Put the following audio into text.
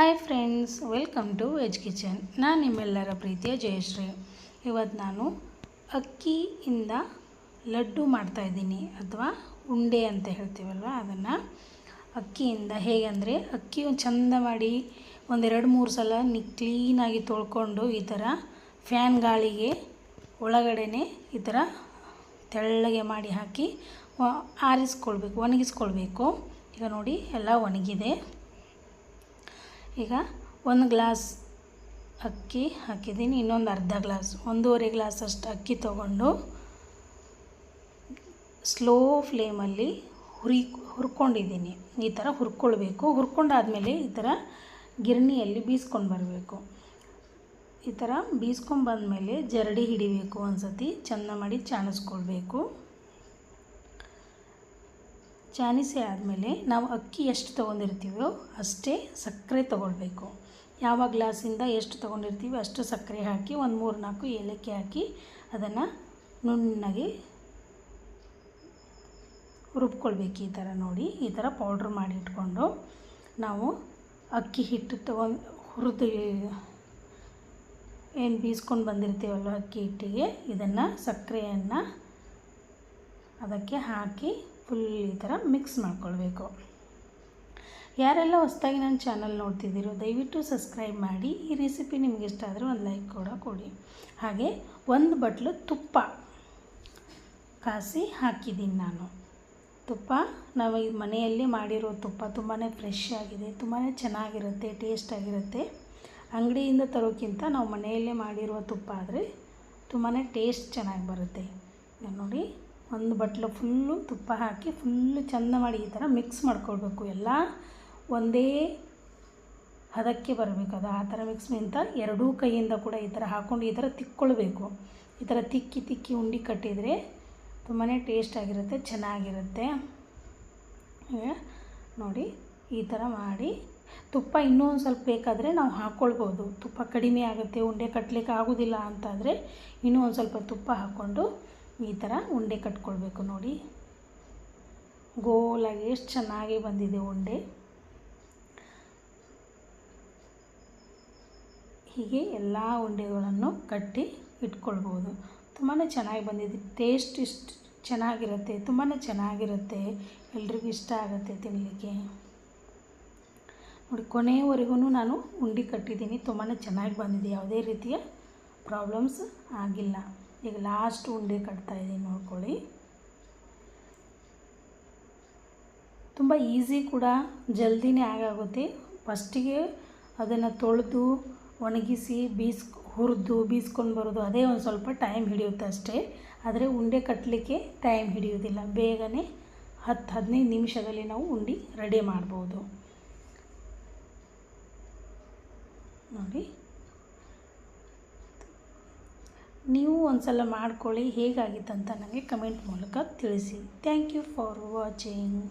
Hi friends welcome to veg kitchen ನಾನು ನಿಮ್ಮೆಲ್ಲರ ಪ್ರೀತಿಯ ಜಯಶ್ರೀ. ಇವತ್ತು ನಾನು ಅಕ್ಕಿಯಿಂದ ಲಡ್ಡು ಮಾಡ್ತಾಯಿದ್ದೀನಿ ಅಥವಾ ಉಂಡೆ ಅಂತ ಹೇಳ್ತೀವಲ್ವ ಅದನ್ನು. ಅಕ್ಕಿಯಿಂದ ಹೇಗೆ ಅಂದರೆ ಅಕ್ಕಿ ಒಂದು ಚಂದ ಮಾಡಿ ಒಂದೆರಡು ಮೂರು ಸಲ ನಿ ಕ್ಲೀನಾಗಿ ತೊಳ್ಕೊಂಡು ಈ ಥರ ಫ್ಯಾನ್ ಗಾಳಿಗೆ ಒಳಗಡೆನೆ ಈ ಥರ ತೆಳ್ಳಗೆ ಮಾಡಿ ಹಾಕಿ ಆರಿಸ್ಕೊಳ್ಬೇಕು, ಒಣಗಿಸ್ಕೊಳ್ಬೇಕು. ಈಗ ನೋಡಿ, ಎಲ್ಲ ಒಣಗಿದೆ. ಈಗ ಒಂದು ಗ್ಲಾಸ್ ಅಕ್ಕಿ ಹಾಕಿದ್ದೀನಿ, ಇನ್ನೊಂದು ಅರ್ಧ ಗ್ಲಾಸ್. ಒಂದೂವರೆ ಗ್ಲಾಸ್ ಅಷ್ಟು ಅಕ್ಕಿ ತಗೊಂಡು ಸ್ಲೋ ಫ್ಲೇಮಲ್ಲಿ ಹುರಿ, ಹುರ್ಕೊಂಡಿದ್ದೀನಿ. ಈ ಥರ ಹುರ್ಕೊಳ್ಬೇಕು. ಹುರ್ಕೊಂಡಾದಮೇಲೆ ಈ ಥರ ಗಿರಣಿಯಲ್ಲಿ ಬೀಸ್ಕೊಂಡು ಬರಬೇಕು. ಈ ಥರ ಬೀಸ್ಕೊಂಡು ಬಂದಮೇಲೆ ಜರಡಿ ಹಿಡಿಬೇಕು ಒಂದು ಸತಿ ಚೆಂದ ಮಾಡಿ ಚಾಣಿಸ್ಕೊಳ್ಬೇಕು. ಚಾನಿಸಿ ಆದಮೇಲೆ ನಾವು ಅಕ್ಕಿ ಎಷ್ಟು ತೊಗೊಂಡಿರ್ತೀವೋ ಅಷ್ಟೇ ಸಕ್ಕರೆ ತೊಗೊಳ್ಬೇಕು. ಯಾವ ಗ್ಲಾಸಿಂದ ಎಷ್ಟು ತೊಗೊಂಡಿರ್ತೀವಿ ಅಷ್ಟು ಸಕ್ಕರೆ ಹಾಕಿ ಒಂದು ಮೂರು ನಾಲ್ಕು ಏಲಕ್ಕಿ ಹಾಕಿ ಅದನ್ನು ನುಣ್ಣಗೆ ರುಬ್ಕೊಳ್ಬೇಕು ಈ ಥರ ನೋಡಿ, ಈ ಥರ ಪೌಡ್ರ್ ಮಾಡಿ ಇಟ್ಕೊಂಡು ನಾವು ಅಕ್ಕಿ ಹಿಟ್ಟು ತೊಗೊಂಡು ಹುರಿದು ಏನು ಬೀಸ್ಕೊಂಡು ಬಂದಿರ್ತೀವಲ್ಲ ಅಕ್ಕಿ ಹಿಟ್ಟಿಗೆ, ಇದನ್ನು ಸಕ್ಕರೆಯನ್ನು ಅದಕ್ಕೆ ಹಾಕಿ ಫುಲ್ ಈ ಥರ ಮಿಕ್ಸ್ ಮಾಡ್ಕೊಳ್ಬೇಕು. ಯಾರೆಲ್ಲ ಹೊಸದಾಗಿ ನನ್ನ ಚಾನಲ್ ನೋಡ್ತಿದ್ದೀರೋ, ದಯವಿಟ್ಟು ಸಬ್ಸ್ಕ್ರೈಬ್ ಮಾಡಿ. ಈ ರೆಸಿಪಿ ನಿಮ್ಗೆ ಇಷ್ಟ ಆದರೆ ಒಂದು ಲೈಕ್ ಕೂಡ ಕೊಡಿ. ಹಾಗೆ ಒಂದು ಬಟ್ಲು ತುಪ್ಪ ಕಾಸಿ ಹಾಕಿದ್ದೀನಿ ನಾನು. ತುಪ್ಪ, ನಾವು ಈ ಮನೆಯಲ್ಲಿ ಮಾಡಿರೋ ತುಪ್ಪ ತುಂಬಾ ಫ್ರೆಶ್ ಆಗಿದೆ ತುಂಬಾ ಚೆನ್ನಾಗಿರುತ್ತೆ ಟೇಸ್ಟ್ ಆಗಿರುತ್ತೆ. ಅಂಗಡಿಯಿಂದ ತರೋಕ್ಕಿಂತ ನಾವು ಮನೆಯಲ್ಲೇ ಮಾಡಿರುವ ತುಪ್ಪ ಆದರೆ ತುಂಬಾ ಟೇಸ್ಟ್ ಚೆನ್ನಾಗಿ ಬರುತ್ತೆ. ನೋಡಿ. ಒಂದು ಬಟ್ಲು ಫುಲ್ಲು ತುಪ್ಪ ಹಾಕಿ ಫುಲ್ಲು ಚೆಂದ ಮಾಡಿ ಈ ಥರ ಮಿಕ್ಸ್ ಮಾಡ್ಕೊಳ್ಬೇಕು. ಎಲ್ಲ ಒಂದೇ ಹದಕ್ಕೆ ಬರಬೇಕು ಅದು. ಆ ಥರ ಮಿಕ್ಸ್ ಅಂತ ಎರಡೂ ಕೈಯಿಂದ ಕೂಡ ಈ ಥರ ಹಾಕ್ಕೊಂಡು ಈ ಥರ ತಿಕ್ಕೊಳ್ಬೇಕು. ಈ ಥರ ತಿಕ್ಕಿ ತಿಕ್ಕಿ ಉಂಡೆ ಕಟ್ಟಿದರೆ ತುಂಬಾ ಟೇಸ್ಟ್ ಆಗಿರುತ್ತೆ, ಚೆನ್ನಾಗಿರುತ್ತೆ. ನೋಡಿ, ಈ ಥರ ಮಾಡಿ ತುಪ್ಪ ಇನ್ನೂ ಒಂದು ಸ್ವಲ್ಪ ಬೇಕಾದರೆ ನಾವು ಹಾಕ್ಕೊಳ್ಬೋದು ತುಪ್ಪ ಕಡಿಮೆ ಆಗುತ್ತೆ, ಉಂಡೆ ಕಟ್ಟಲಿಕ್ಕೆ ಆಗೋದಿಲ್ಲ ಅಂತಾದರೆ ಇನ್ನೂ ಒಂದು ಸ್ವಲ್ಪ ತುಪ್ಪ ಹಾಕ್ಕೊಂಡು ಈ ಥರ ಉಂಡೆ ಕಟ್ಕೊಳ್ಬೇಕು ನೋಡಿ. ಗೋಲಾಗಿ ಎಷ್ಟು ಚೆನ್ನಾಗಿ ಬಂದಿದೆ ಉಂಡೆ. ಹೀಗೆ ಎಲ್ಲ ಉಂಡೆಗಳನ್ನು ಕಟ್ಟಿ ಇಟ್ಕೊಳ್ಬೋದು. ತುಂಬಾ ಚೆನ್ನಾಗಿ ಬಂದಿದೆ. ಟೇಸ್ಟ್ ಇಷ್ಟು ಚೆನ್ನಾಗಿರುತ್ತೆ ತುಂಬಾ ಚೆನ್ನಾಗಿರುತ್ತೆ. ಎಲ್ರಿಗೂ ಇಷ್ಟ ಆಗುತ್ತೆ ತಿನ್ನಲಿಕ್ಕೆ ನೋಡಿ ಕೊನೆಯವರೆಗೂ ನಾನು ಉಂಡೆ ಕಟ್ಟಿದ್ದೀನಿ. ತುಂಬಾ ಚೆನ್ನಾಗಿ ಬಂದಿದೆ. ಯಾವುದೇ ರೀತಿಯ ಪ್ರಾಬ್ಲಮ್ಸ್ ಆಗಿಲ್ಲ. ಈಗ ಲಾಸ್ಟ್ ಉಂಡೆ ಕಟ್ತಾಯಿದ್ದೀನಿ ನೋಡ್ಕೊಳ್ಳಿ. ತುಂಬ ಈಸಿ ಕೂಡ, ಜಲ್ದಿನೇ ಆಗಾಗುತ್ತೆ. ಫಸ್ಟಿಗೆ ಅದನ್ನು ತೊಳೆದು, ಒಣಗಿಸಿ, ಬೀಸ್, ಹುರಿದು, ಬೀಸ್ಕೊಂಡು ಬರೋದು ಅದೇ ಒಂದು ಸ್ವಲ್ಪ ಟೈಮ್ ಹಿಡಿಯುತ್ತೆ ಅಷ್ಟೇ. ಆದರೆ ಉಂಡೆ ಕಟ್ಟಲಿಕ್ಕೆ ಟೈಮ್ ಹಿಡಿಯೋದಿಲ್ಲ ಬೇಗನೆ ಹತ್ತು, ಹದಿನೈದು ನಿಮಿಷದಲ್ಲಿ ನಾವು ಉಂಡೆ ರೆಡಿ ಮಾಡ್ಬೋದು. ನೋಡಿ. ನೀವು ಒಂದು ಸಲ ಮಾಡ್ಕೊಳ್ಳಿ ಹೇಗಾಗಿತ್ತಂತ ನನಗೆ ಕಮೆಂಟ್ ಮೂಲಕ ತಿಳಿಸಿ. Thank you for watching